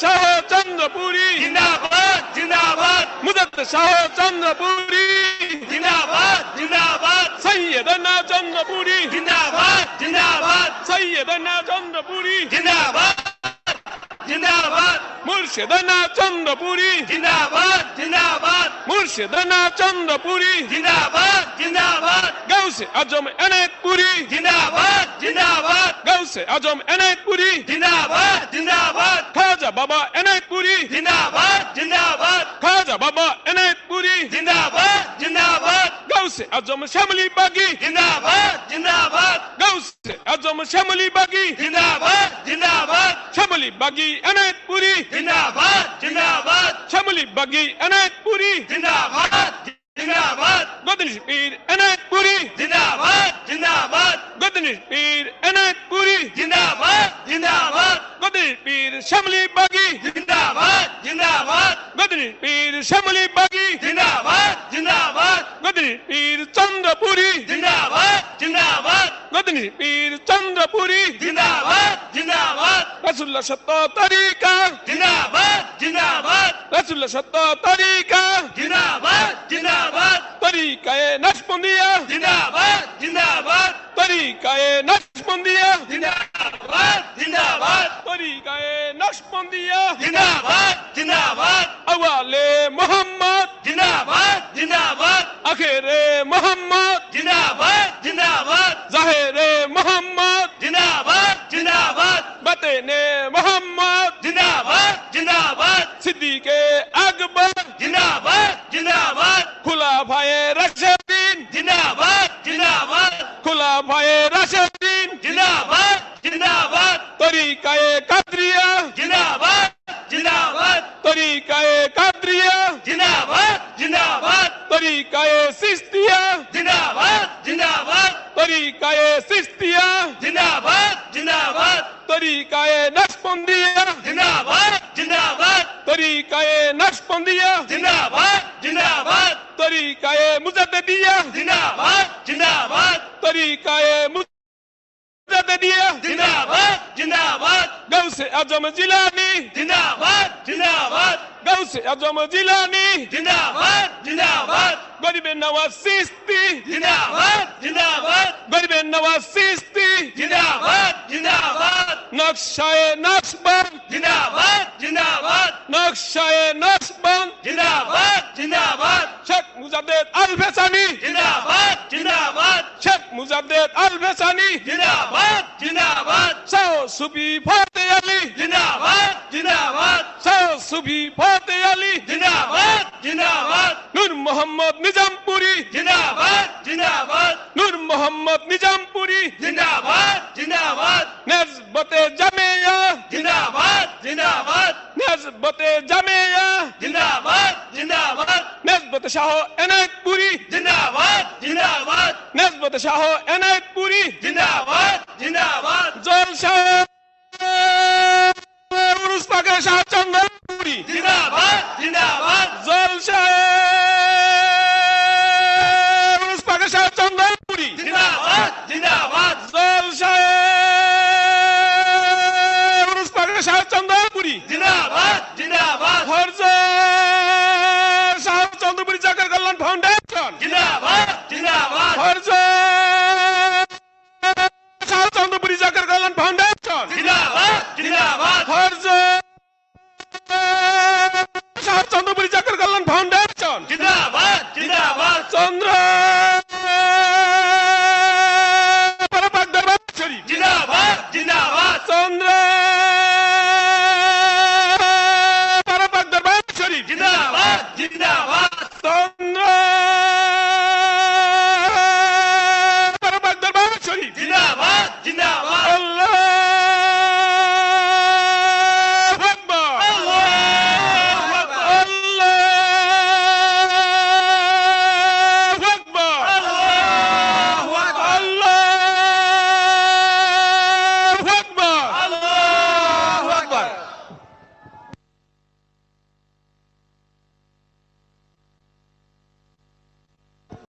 شاہ چندر پوری زندہ آباد زندہ باد مدت شاہ چندر پوری زندہ آباد زندہ آباد سیدنا چندر پوری زندہ آباد زندہ باد سیدنا چندر پوری زندہ آباد زندہ باد مرشدنا چندر پوری زندہ باد زندہ باد مرشدنا چندر پوری زندہ باد زندہ باد سے اعظم عنایت پوری۔ زندہ باد زندہ گاؤں سے اجم عنایت پوری۔ زندہ آباد زندہ باد خواجہ بابا عنایت پوری۔ زندہ آباد زندہ آباد خواجہ بابا عنایت پوری۔ زندہ آباد زندہ آباد گاؤں سے اعظم شملی باغی۔ زندہ آباد زندہ آباد گاؤں سے اعظم شملی باغی۔ زندہ آباد زندہ آباد شملی باغی عنایت پوری۔ زندہ آباد زندہ آباد شملی باغی عنایت پوری۔ زندہ آباد زندہ آباد گدنش پیر عنایت پوری۔ زندہ آباد زندہ آباد گدنش پیر عنایت پوری۔ زندہ آباد زندہ آباد مدنی پیر شملی باغی زندہ باد زندہ باد۔ مدنی پیر شملی باغی زندہ باد زندہ باد۔ مدنی پیر چند پوری زندہ باد زندہ باد۔ مدنی پیر چند پوری زندہ باد زندہ باد۔ رسول اللہ شتا طریقہ زندہ باد زندہ باد۔ رسول اللہ شتا طریقہ زندہ باد زندہ باد۔ طریقہ نصب زندہ باد زندہ باد۔ طریقہ نصب نقش بندیا زندہ باد زندہ باد اوالے محمد زندہ باد زندہ اخیر محمد زندہ باد ظاہر محمد زندہ باد زندہ محمد زندہ باد زندہ صدیق اکبر زندہ باد زندہ باد کھلا بھائے رشد الدین زندہ کھلا بھائے رشد طریقہ قادریہ زندہ باد زندہ باد طریقہ سستیہ زندہ باد زندہ باد طریقہ سستیہ زندہ باد زندہ باد طریقہ نقشبندیہ زندہ باد زندہ باد طریقہ نقشبندیہ زندہ باد زندہ باد طریقہ مجددیہ زندہ باد زندہ باد طریقہ de dire Dinabat, Dinabat, Gaussé, Adjama Dilani, Dinabat, Dinabat, Gaussé, Adjama Dilani, Dinabat, Dinabat, Godiben Nawa Sisti, Dinabat, Dinabat, Godiben Nawa Sisti, Dinabat, Dinabat, Nakshaye Nakshban, Dinabat, Dinabat, Nakshaye Nakshban, Dinabat, Dinabat, Chak Muzadet Alpesami, عبدیت الفسانی زندہ باد زندہ باد سو صبح فاتح علی۔ زندہ باد زندہ باد سو صبح فاتح علی۔ زندہ باد زندہ باد نور محمد نظام پوری زندہ باد زندہ باد نور محمد نظام پوری زندہ باد زندہ باد نسبت جمعیہ۔ زندہ باد زندہ باد نسبت جمعیہ۔ زندہ باد জিন্দাবাদ। নেজবতে শাহ এনায়তপুরি জিন্দাবাদ জিন্দাবাদ। নেজবতে শাহ এনায়তপুরি জিন্দাবাদ জিন্দাবাদ। জলসা উরুস পাকে শাহ চন্দ্রপুরি জিন্দাবাদ উরুস Foundation